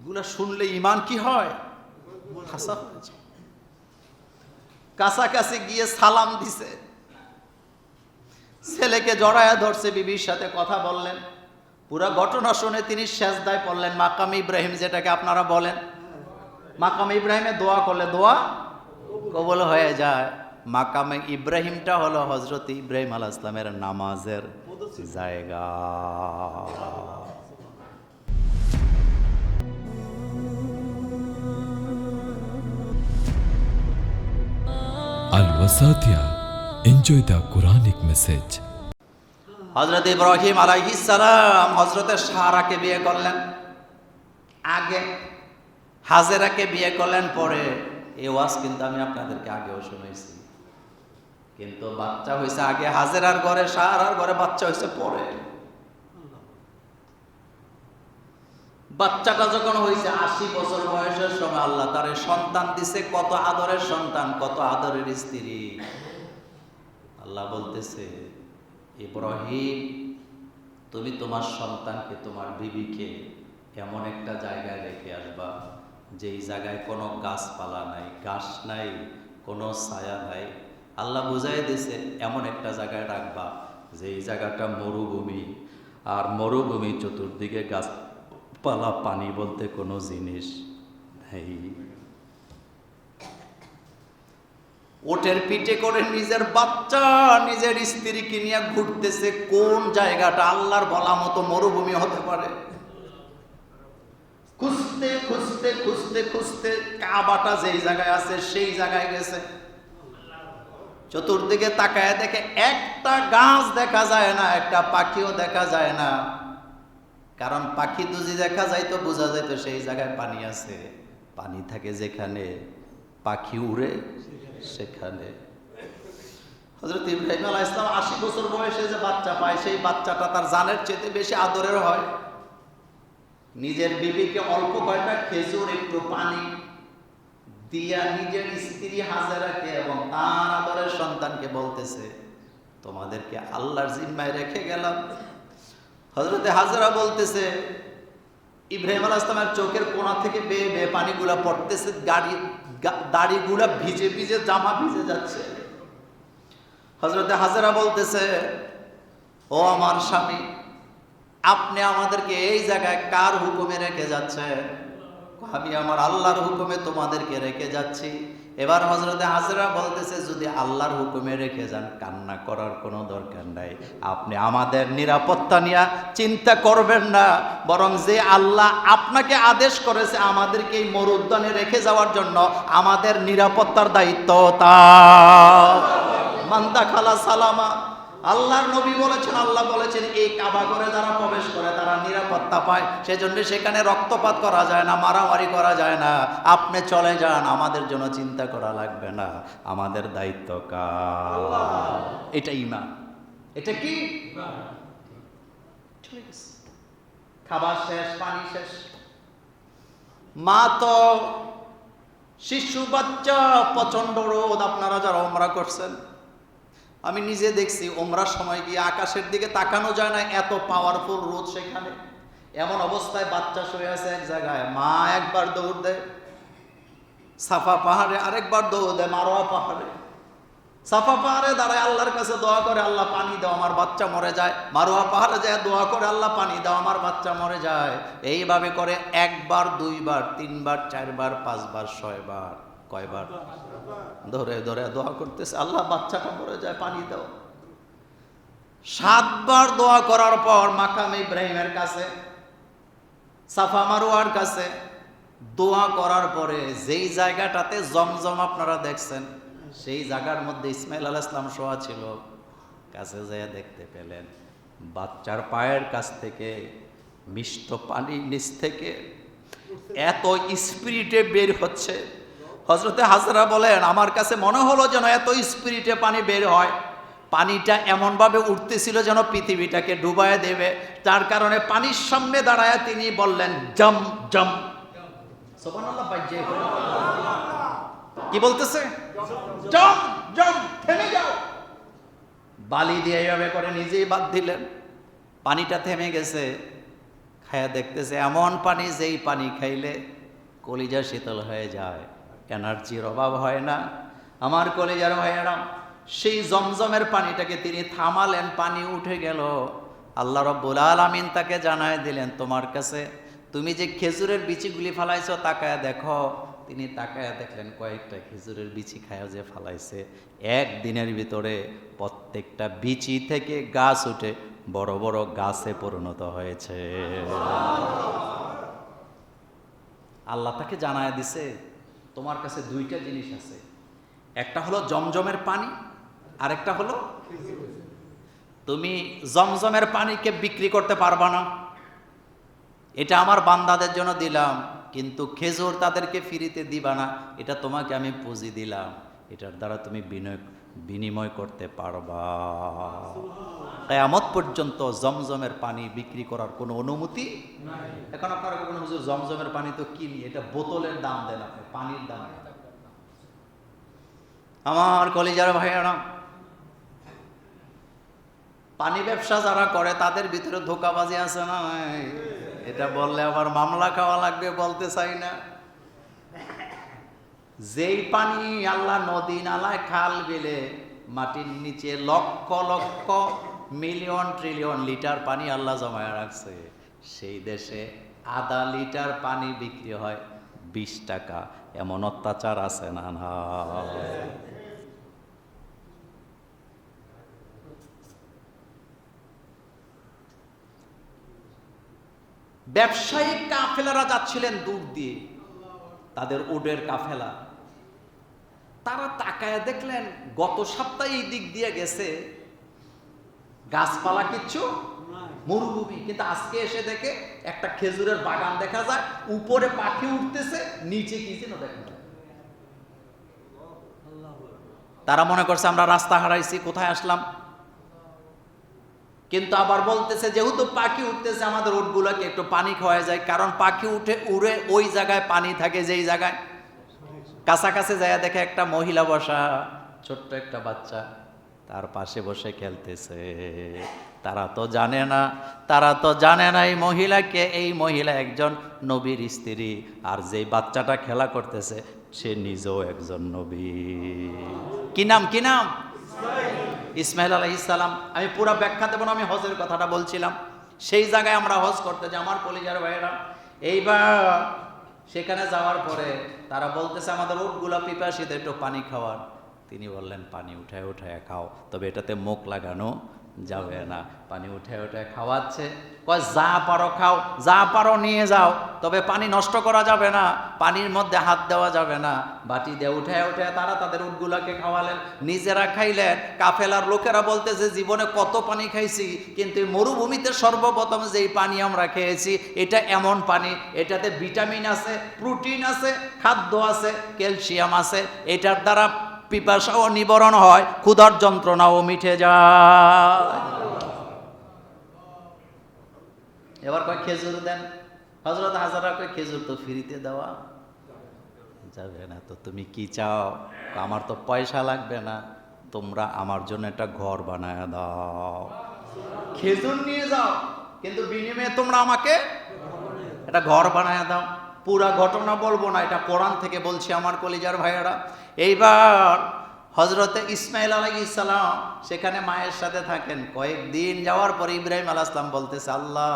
এগুলা শুনলে ইমান কি হয়। কাছাকাছি গিয়ে সালাম দিছে। ছেলেকে জড়ায়া ধরছে, বিবির সাথে কথা বললেন। পুরো ঘটনা শুনে তিনি শেষদায় পড়লেন। মাকাম ইব্রাহিম যেটাকে আপনারা বলেন। মাকাম ইব্রাহিমে দোয়া করলে দোয়া কবল হয়ে যায়। মাকামে ইব্রাহিমটা হলো হজরত ইব্রাহিম আল ইসলামের নামাজের জায়গা। Wasatia. Enjoy the Quranic message. হজরত ইব্রাহিম আলাইহিসালাম হজরতের সারাকে বিয়ে করলেন আগে হাজেরাকে বিয়ে করলেন, পরে এই ওয়াজ কিন্তু আমি আপনাদেরকে আগেও শুনেছি কিন্তু বাচ্চা হয়েছে আগে হাজেরার ঘরে সারার ঘরে, বাচ্চা হয়েছে পরে বাচ্চাটা যখন হয়েছে আশি বছর বয়সের সময় আল্লাহ তার সন্তান দিছে, কত আদরের সন্তান, কত আদরের স্ত্রী। আল্লাহ বলতেছে, ইব্রাহিম, তুমি তোমার সন্তানকে, তোমার বিবিকে এমন একটা জায়গায় রেখে আসবা, যেই জায়গায় কোনো গাছপালা নাই গাছ নাই, কোনো ছায়া নাই। আল্লাহ বুঝাই দিছে, এমন একটা জায়গায় রাখবা, যেই জায়গাটা মরুভূমি। আর মরুভূমি চতুর্দিকে গাছপালা পানি বলতে কোনো জিনিস নেই। ওটের পিঠে করে নিজের বাচ্চা, নিজের স্ত্রীকে নিয়ে ঘুরতেছে, কোন জায়গাটা আল্লাহর বলা মতো মরুভূমি হতে পারে? খুঁজতে খুঁজতে খুঁজতে খুঁজতে কাবাটা যেই জায়গায় আছে, সেই জায়গায় গেছে। চতুর্দিকে তাকায় দেখে একটা গাছ দেখা যায় না, একটা পাখিও দেখা যায় না। কারণ পাখি দুজি দেখা যায় তো বোঝা যায় তো সেই জায়গায় পানি আছে। পানি থাকে যেখানে পাখি উড়ে, সেখানে। হজরত ইব্রাহিম আলাহ ইসলাম আশি বছর বয়সে যে বাচ্চা পায়, সেই বাচ্চাটা তার জানের চেয়ে বেশি আদরের হয়। নিজের বিবিকে অল্প কয়টা খেজুর, একটু পানি দিয়া নিজের স্ত্রী হাজারাকে এবং তার আদরের সন্তানকে বলতেছে, তোমাদেরকে আল্লাহর জিম্মায় রেখে গেলাম। হজরতে হাজারা বলতেছে, ইব্রাহিম আলাহ ইসলামের চোখের কোণা থেকে বেয়ে বেয়ে পানিগুলা পড়তেছে গাড়ি দাড়িগুলা ভিজে ভিজে, জামা ভিজে যাচ্ছে। হজরতে হাজারা বলতেছে, ও আমার স্বামী, আপনি আমাদেরকে এই জায়গায় কার হুকুমে রেখে যাচ্ছেন? আমি আমার আল্লাহর হুকুমে তোমাদেরকে রেখে যাচ্ছি। এবার হজরতে হাজরা বলতেছে, যদি আল্লাহর হুকুমে রেখে যান, কান্না করার কোনো দরকার নাই। আপনি আমাদের নিরাপত্তা নিয়ে চিন্তা করবেন না। বরং যে আল্লাহ আপনাকে আদেশ করেছে, আমাদেরকে এই মরুদ্যানে রেখে যাওয়ার জন্য আমাদের নিরাপত্তার দায়িত্ব তা মান্দা খালা সালামা আল্লাহর নবী বলেছেন আল্লাহ বলেছেন এই কাবা করে যারা প্রবেশ করে তারা নিরাপত্তা পায়। সেজন্য সেখানে রক্তপাত করা যায় না মারামারি করা যায় না। আপনি চলে যান আমাদের জন্য চিন্তা করা লাগবে না। আমাদের দায়িত্ব কার? এটা ইমান এটা কি? খাবার শেষ পানি শেষ। মা তো শিশু বাচ্চা প্রচণ্ড রোদ। আপনারা যারা ওমরা করছেন আমি নিজে দেখছি ওমরার সময় গিয়ে আকাশের দিকে তাকানো যায় না, এত পাওয়ারফুল রোদ সেখানে। এমন অবস্থায় বাচ্চা শুয়ে আছে এক জায়গায়, মা একবার দৌড় দেয়, সাফা পাহাড়ে আরেকবার দৌড় দেয়, মারোয়া পাহাড়ে। সাফা পাহাড়ে দাঁড়ায়, আল্লাহর কাছে দোয়া করে, আল্লাহ পানি দাও, আমার বাচ্চা মরে যায়। মারোয়া পাহাড়ে যায়, দোয়া করে, আল্লাহ পানি দাও, আমার বাচ্চা মরে যায়। এইভাবে করে একবার, দুইবার, তিনবার, চারবার, পাঁচবার, ছয়বার। কয়বার? ধরে ধরে দোয়া করতেছে, আল্লাহ, বাচ্চাটা মরে যায়, পানি দাও। সাতবার দোয়া করার পর মাকাম ইব্রাহিমের কাছে, সাফা মারুয়ার কাছে দোয়া করার পরে যেই জায়গাটাতে জমজম আপনারা দেখছেন, সেই জায়গার মধ্যে ইসমাইল আল ইসলাম শোয়া ছিল। কাছে যেয়ে দেখতে পেলেন, বাচ্চার পায়ের কাছ থেকে মিষ্ট পানি নিচ থেকে এত স্পিরিটে বের হচ্ছে। হজরতে হাজরা বলেন, আমার কাছে মনে হলো যেন এত স্পিরিটে পানি বের হয়। পানিটা এমনভাবে উঠতেছিল যেন পৃথিবীটাকে ডুবায় দেবে। তার কারণে পানির সামনে দাঁড়ায় তিনি বললেন, জম জম। কি বলতেছে? জম জম, থেমে যাও। বালি দিয়ে এভাবে করে নিজেই বাদ দিলেন। পানিটা থেমে গেছে। খায়া দেখতেছে, এমন পানি যেই পানি খাইলে কলিজা শীতল হয়ে যায়। এনার্জির অভাব হয় না। আমার কলিজার ভাইয়েরা, সেই জমজমের পানিটাকে তিনি থামালেন, পানি উঠে গেল। আল্লাহ রব্বুল আলামিন তাকে জানায় দিলেন, তোমার কাছে তুমি যে খেজুরের বিচিগুলি ফালাইছো, তাকায় দেখো। তিনি তাকায় দেখলেন, কয়েকটা খেজুরের বিচি খায় যে ফালাইছে। একদিনের ভিতরে প্রত্যেকটা বিচি থেকে গাছ উঠে বড় বড় গাছে পরিণত হয়েছে। আল্লাহ তাকে জানায় দিছে তোমার কাছে দুইটা জিনিস আছে। একটা হলো জমজমের পানি, আরেকটা হলো তুমি জমজমের পানিকে বিক্রি করতে পারবা না। এটা আমার বান্দাদের জন্য দিলাম, কিন্তু খেজুর তাদেরকে ফিরিতে দিবা না, এটা তোমাকে আমি পুঁজি দিলাম। এটার দ্বারা তুমি বিনয় বিনিময় করতে পারবা। কেয়ামত পর্যন্ত জমজমের পানি বিক্রি করার কোনো অনুমতি এখন আপনারা কোনো হুজুর জমজমের পানি তো কিনি, এটা বোতলের দাম দেন আপনি, পানির দাম। আমার কলিজার ভাইয়েরা, পানি ব্যবসা যারা করে, তাদের ভিতরে ধোকাবাজি আছে না এটা বললে আবার মামলা খাওয়া লাগবে বলতে চাই না। যেই পানি আল্লাহ নদী নালায় খাল বিলে, মাটির নিচে lakh lakh million trillion litre পানি আল্লাহ জমায় রাখছে। সেই দেশে আধা লিটার পানি বিক্রি হয় বিশ টাকা। এমন অত্যাচার আছে না না। ব্যবসায়িক কাফেলারা যাচ্ছিলেন দূর দিয়ে। তাদের উডের কাফেলা। তারা তাকায় দেখলেন, গত সপ্তাহে এই দিক দিয়ে গেছে। গাছপালা কিচ্ছু মরুভূমি। কিন্তু আজকে এসে দেখে একটা খেজুরের বাগান দেখা যায়, উপরে পাখি উঠতেছে, নিচে কি যেন দেখা যায়। তারা মনে করছে, আমরা রাস্তা হারাইছি, কোথায় আসলাম? কিন্তু আবার বলতেছে, যেহেতু পাখি উঠতেছে, আমাদের উটগুলোকে একটু পানি খাওয়া যায়। কারণ পাখি উঠে, উড়ে ওই জায়গায় পানি থাকে, যেই জায়গায় কাছাকাছি যায় দেখে একটা মহিলা বসা, ছোট্ট একটা বাচ্চা। তার পাশে বসে খেলতেছে। তারা তো জানে না, তারা তো জানে না এই মহিলাকে। এই মহিলা একজন নবীর স্ত্রী আর যেই বাচ্চাটা খেলা করতেছে, সে নিজেও একজন নবী। কি নাম কি নাম? ইসমাইল আলহ ইসালাম আমি পুরো ব্যাখ্যা দেবো না, আমি হজের কথাটা বলছিলাম। সেই জায়গায় আমরা হজ করতে যাই, আমার কলিজার ভাইয়েরা। এইবার সেখানে যাওয়ার পরে তারা বলতেছে, আমাদের উটগুলা পিপাসিত, একটু পানি খাওয়ার। তিনি বললেন, পানি উঠায় উঠায় খাও। তবে এটাতে মুখ লাগানো যাবে না। পানি উঠে উঠে খাওয়াচ্ছে। কয়, যা পারো খাও, যা পারো নিয়ে যাও। তবে পানি নষ্ট করা যাবে না, পানির মধ্যে হাত দেওয়া যাবে না। বাটি দিয়ে উঠে উঠে তারা তাদের উটগুলাকে খাওয়ালেন। নিজেরা খাইলেন। কাফেলার লোকেরা বলতেছে জীবনে কত পানি খাইছি, কিন্তু মরুভূমিতে সর্বপ্রথম যেই পানি আমরা খেয়েছি, এটা এমন পানি। এটাতে ভিটামিন আছে, প্রোটিন আছে, খাদ্য আছে, ক্যালসিয়াম আছে। এটার দ্বারা পিপাসাও নিবরণ হয়, ক্ষুধার যন্ত্রণাও মিঠে যায়। এবার কয় খেজুর দেন? হজরত হাজারা কয়, খেজুর তো ফ্রিতে দেওয়া যাবে না তো তুমি কি চাও? আমার তো পয়সা লাগবে না, তোমরা আমার জন্য একটা ঘর বানায় দাও। খেজুর নিয়ে যাও, কিন্তু বিনিময়ে তোমরা আমাকে একটা ঘর বানায় দাও। পুরা ঘটনা বলব না, এটা কোরআন থেকে বলছি আমার কলিজার ভাইয়েরা। এইবার হজরতে ইসমাইল আলাই ইসালাম সেখানে মায়ের সাথে থাকেন। কয়েকদিন যাওয়ার পরে ইব্রাহিম আলাহ ইসলাম বলতেছে আল্লাহ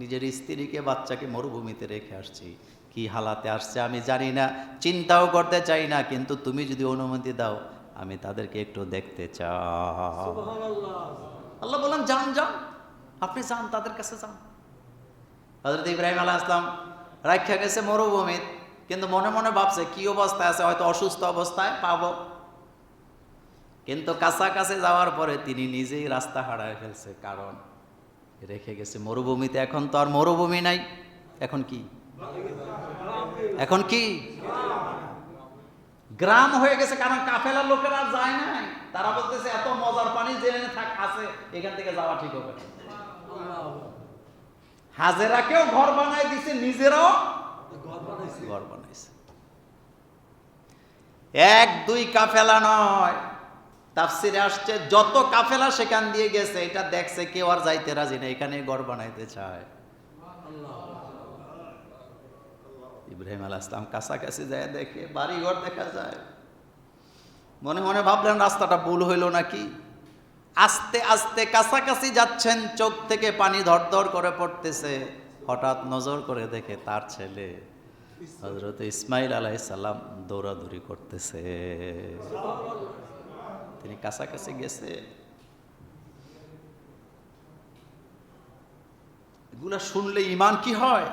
নিজের স্ত্রীকে বাচ্চাকে মরুভূমিতে রেখে আসছি। কি হালাতে আসছে আমি জানি না চিন্তাও করতে চাই না কিন্তু তুমি যদি অনুমতি দাও আমি তাদেরকে একটু দেখতে চাই। আল্লাহ বললাম যান যান আপনি যান তাদের কাছে যান। হজরত ইব্রাহিম আলাহ আসলাম রাখা গেছে মরুভূমিত। কিন্তু মনে মনে ভাবছে, কি অবস্থায় আছে? হয়তো অসুস্থ অবস্থায়, পাবো। কিন্তু কাছাকাছি যাওয়ার পরে তিনি নিজেই রাস্তা হারায় ফেলছে, কারণ রেখে গেছে মরুভূমিতে। এখন তো আর মরুভূমি নাই। এখন কি? এখন কি? গ্রাম হয়ে গেছে, কারণ কাফেলার লোকেরা যায় নাই। তারা বলতেছে, এত মজার পানি জেনে থাক, আছে। এখান থেকে যাওয়া ঠিক হবে না। হাজেরাকেও ঘর বানায় দিছে, নিজেরাও ঘর বানাইছে। এক, দুই কাফেলা নয়। তাফসিরে আসছে, যত কাফেলা সেখান দিয়ে গেছে, এটা দেখছে কেউ আর যাইতে রাজি না, এখানে ঘর বানাইতে চায়। ইব্রাহিম আলাহ ইসলাম কাছাকাছি যায়, দেখে বাড়িঘর দেখা যায়। মনে মনে ভাবলেন, রাস্তাটা ভুল হইল নাকি? আস্তে আস্তে কাছাকাছি যাচ্ছেন, চোখ থেকে পানি ধরধর করে পড়তেছে। হঠাৎ নজর করে দেখে তার ছেলে। হজরত ইসমাইল আলাইসাল্লাম দৌড়াদৌড়ি করতেছে। তিনি কাছাকাছি গেছে। এগুলা শুনলে ইমান কি হয়?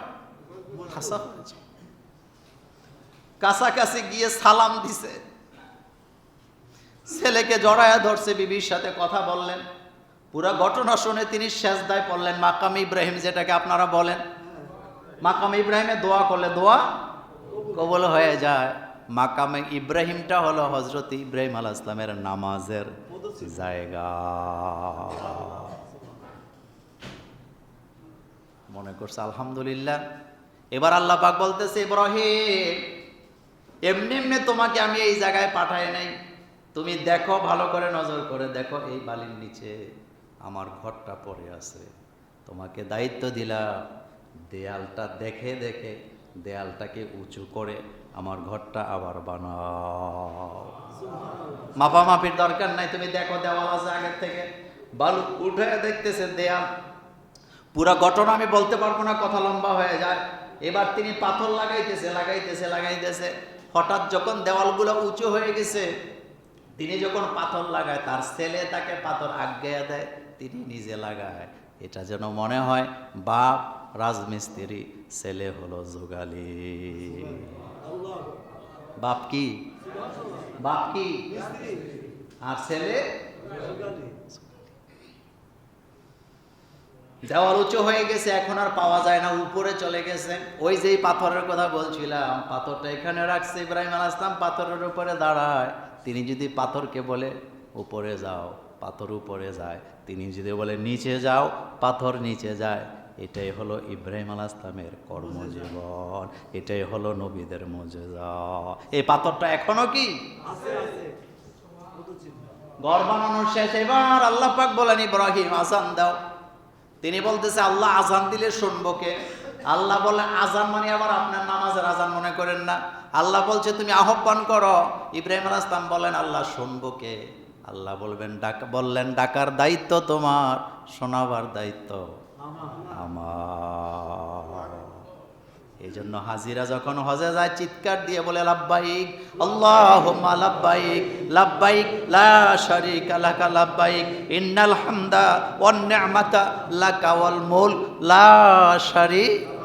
কাছাকাছি গিয়ে সালাম দিছে। ছেলেকে জড়ায়া ধরছে, বিবির সাথে কথা বললেন। পুরা ঘটনা শুনে তিনি শেষদায় পড়লেন, মাকাম ইব্রাহিম যেটাকে আপনারা বলেন। মাকাম ইব্রাহিমে দোয়া করলে দোয়া কবল হয়ে যায়। মাকামে ইব্রাহিমটা হলো হজরত ইব্রাহিম আলাহ ইসলামের নামাজের জায়গা। মনে করছে, আলহামদুলিল্লাহ। এবার আল্লাহ পাক বলতেছে, ইব্রাহিম, এমনি এমনি তোমাকে আমি এই জায়গায় পাঠাই নাই। তুমি দেখো, ভালো করে নজর করে দেখো, এই বালির নিচে আমার ঘরটা পড়ে আছে। তোমাকে দায়িত্ব দিলাম। দেয়ালটা দেখে দেখে দেয়ালটাকে উঁচু করে আমার ঘরটা আবার বানাও। মাপামাপির দরকার নাই তুমি দেখো দেওয়াল আছে আগের থেকে। বালু উঠে দেখতেছে দেয়াল। পুরো ঘটনা আমি বলতে পারব না কথা লম্বা হয়ে যায়। এবার তিনি পাথর লাগাইতেছে লাগাইতেছে লাগাইতেছে। হঠাৎ যখন দেওয়ালগুলো উঁচু হয়ে গেছে তিনি যখন পাথর লাগায় তার ছেলে তাকে পাথর আজ্ঞা দেয় তিনি নিজে লাগায়। এটা যেন মনে হয় বাপ রাজমিস্ত্রি, ছেলে হলো যোগালি। বাপ কি? বাপ কি? আর ছেলে? দেওয়াল উঁচু হয়ে গেছে, এখন আর পাওয়া যায় না, উপরে চলে গেছে। ওই যেই পাথরের কথা বলছিলাম, পাথরটা এখানে রাখছে, ইব্রাহিম আল ইসলাম পাথরের উপরে দাঁড়ায়। তিনি যদি পাথরকে বলে, উপরে যাও, পাথর উপরে যায়। তিনি যদি বলে, নিচে যাও, পাথর নিচে যায়। এটাই হলো ইব্রাহিম আল ইসলামের কর্মজীবন এটাই হলো নবীদের মজেজা। এই পাথরটা এখনও কি? ঘর বানানোর শেষ। এবার আল্লাহ পাক বলেন ইব্রাহিম আজান দাও। তিনি বলতেছে আল্লাহ আজান দিলে শুনব কে? আল্লাহ বলে আজান মানে আবার আপনার নামাজের আজান মনে করেন না। আল্লাহ বলছে তুমি আহ্বান করো। ইব্রাহিম আল ইসলাম বলেন আল্লাহ শুনব কে? আল্লাহ বলবেন ডাক বললেন ডাকার দায়িত্ব তোমার শোনাবার দায়িত্ব। আমার। এই জন্য হাজিরা যখন হজে যায়, চিৎকার দিয়ে বলে লাভবাহিক আল্লাহ লাভবাহিক লাভবাহিক লা শারিকা লাকা লাভবাহিক ইন্নাল হামদা অন্য নি'মাতা লাকা ওয়াল মুল লা শারিকা